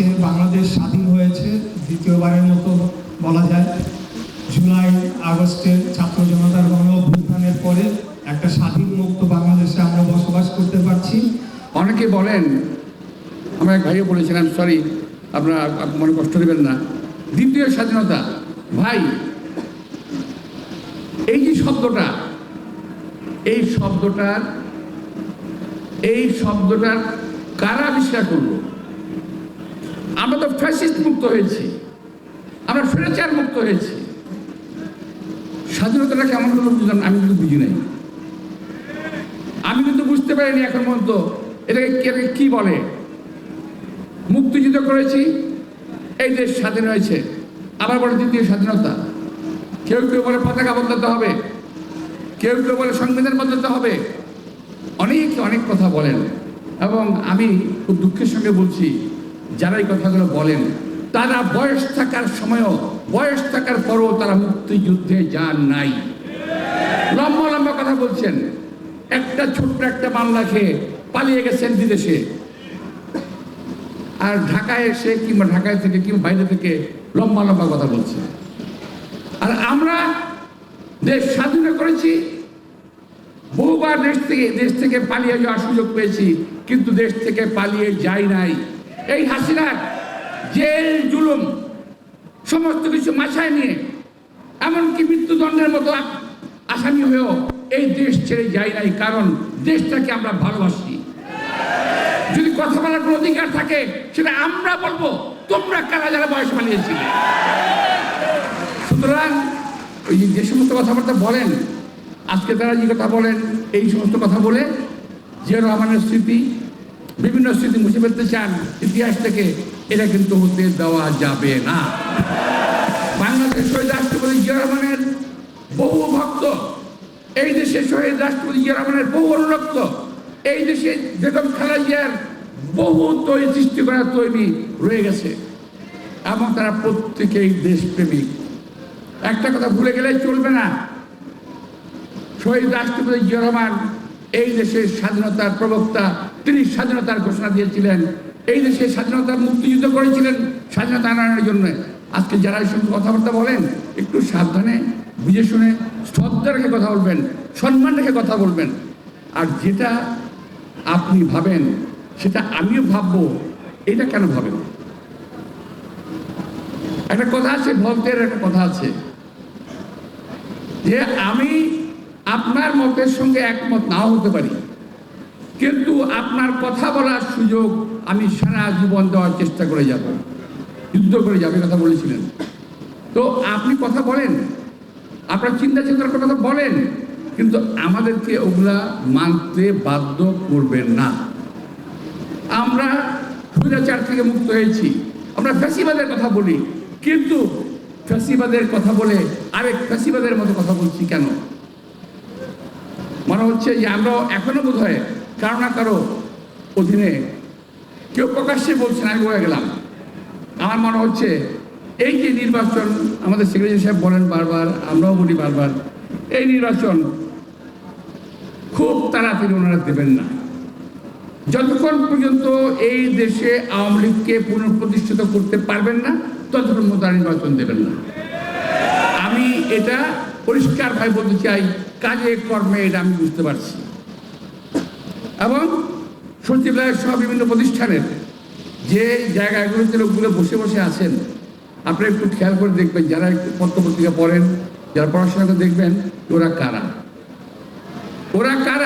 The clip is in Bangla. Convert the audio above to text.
আজকে বাংলাদেশ স্বাধীন হয়েছে, দ্বিতীয়বারের মতো বলা যায়। জুলাই আগস্টের ছাত্র জনতার গণ অভ্যুত্থানের পরে একটা স্বাধীন মুক্ত বাংলাদেশে আমরা বসবাস করতে পারছি। অনেকে বলেন, আমার এক ভাইও বলেছিলাম সরি আপনারা মনে কষ্ট দেবেন না। দ্বিতীয় স্বাধীনতা, ভাই, এই যে শব্দটা, এই শব্দটার এই শব্দটার কারা আবিষ্কার করল? আমরা তো ফ্যাসিস্ট মুক্ত হয়েছি। আমরা ফেরেচার মুক্ত হয়েছি। স্বাধীনতাটা কেমন হলো বুঝলাম আমি কিন্তু বুঝি নাই। আমি কিন্তু বুঝতে পারিনি এখন পর্যন্ত এটাকে কে কি বলে। মুক্তিযুদ্ধ করেছি, এই দেশ স্বাধীন হয়েছে। আবার বলে দ্বিতীয় স্বাধীনতা। কেউ কেউ বলে পতাকা বদলাতে হবে। কেউ কেউ বলে সংবিধান বদলাতে হবে। অনেক অনেক কথা বলেন। এবং আমি খুব দুঃখের সঙ্গে বলছি যারা এই কথাগুলো বলেন, তারা বয়স থাকার সময়ও, বয়স থাকার পরও তারা মুক্তিযুদ্ধে যান নাই। লম্বা লম্বা কথা বলছেন। একটা ছোট্ট একটা মামলা খেয়ে পালিয়ে গেছেন বিদেশে। আর ঢাকায় এসে কিংবা ঢাকায় থেকে কিংবা বাইরে থেকে লম্বা লম্বা কথা বলছে আর আমরা দেশ স্বাধীন করেছি, বহুবার দেশ থেকে দেশ থেকে পালিয়ে যাওয়ার সুযোগ পেয়েছি, কিন্তু দেশ থেকে পালিয়ে যাই নাই। এই হাসিনা জেল, জুলুম, সমস্ত কিছু মাথায় নিয়ে, এমনকি মৃত্যুদণ্ডের মতো আসামি হয়েও এই দেশ ছেড়ে যাই নাই, কারণ দেশটাকে আমরা ভালোবাসি। যদি কথা বলার কোনো অধিকার থাকে, সেটা আমরা বলব, তোমরা কারা যারা বয়স পালিয়েছিলে সুতরাং ওই যে- যে সমস্ত কথাবার্তা বলেন, আজকে তারা যে কথা বলেন, এই সমস্ত কথা বলে জিয়া রহমানের স্মৃতি বিভিন্ন স্মৃতি মুছে ফেলতে চান, ইতিহাস থেকে এটা কিন্তু হতে দেওয়া যাবে না। বাংলাদেশ শহীদ রাষ্ট্রপতি জিয়া রহমানের বহু ভক্ত, এই দেশের শহীদ রাষ্ট্রপতি জিয়া রহমানের বহু অনুরক্ত, এই দেশে বেগম খালেদা জিয়ার বহু তৈরি, সৃষ্টি করা তৈরি রয়ে গেছে। এবং তারা প্রত্যেকেই দেশপ্রেমিক। একটা কথা ভুলে গেলে চলবে না। শহীদ রাষ্ট্রপতি জিয়া রহমান এই দেশের স্বাধীনতার প্রবক্তা তিনি স্বাধীনতার ঘোষণা দিয়েছিলেন। এই দেশে স্বাধীনতার মুক্তিযুদ্ধ করেছিলেন স্বাধীনতা আনয়নের জন্য। আজকে যারা সমস্ত কথাবার্তা বলেন, একটু সাবধানে, বুঝে শুনে, শ্রদ্ধা রেখে কথা বলবেন, সম্মান রেখে কথা বলবেন। আর যেটা আপনি ভাবেন, সেটা আমিও ভাববো, এটা কেন ভাবেন? একটা কথা আছে, ভক্তের একটা কথা আছে, যে আমি আপনার মতের সঙ্গে একমত নাও হতে পারি। কিন্তু আপনার কথা বলার সুযোগ আমি সারা জীবন দেওয়ার চেষ্টা করে যাব। যুদ্ধ করে যাবে কথা বলেছিলেন। তো আপনি কথা বলেন। আপনার চিন্তা চেতনার কথা বলেন। কিন্তু আমাদেরকে ওগুলা মানতে বাধ্য করবেন না। আমরা স্বৈরাচার থেকে মুক্ত হয়েছি। আমরা ফ্যাসিবাদের কথা বলি। কিন্তু ফ্যাসিবাদের কথা বলে আরেক ফ্যাসিবাদের মতো কথা বলছি কেন? মনে হচ্ছে যে আমরা এখনও বোধ হয় কারও না কারও অধীনে কেউ প্রকাশ্যে বলছেন আমি গেলাম। আমার মনে হচ্ছে এই যে নির্বাচন, আমাদের সেক্রেটারি সাহেব বলেন বারবার, আমরাও বলি বারবার, এই নির্বাচন খুব তাড়াতাড়ি ওনারা দেবেন না। যতক্ষণ পর্যন্ত এই দেশে আওয়ামী লীগকে পুনঃপ্রতিষ্ঠিত করতে পারবেন না, ততক্ষণ মতো নির্বাচন দেবেন না। আমি এটা পরিষ্কার ভাই বলতে চাই, কাজে কর্মে এটা আমি বুঝতে পারছি। এবং সচিবালয় সহ বিভিন্ন প্রতিষ্ঠানের যে জায়গাগুলোতে লোকগুলো বসে বসে আছেন, আপনারা একটু খেয়াল করে দেখবেন, যারা একটু পত্র পত্রিকা পড়েন, যারা পড়াশোনা করে দেখবেন, ওরা কারা? ওরা কারা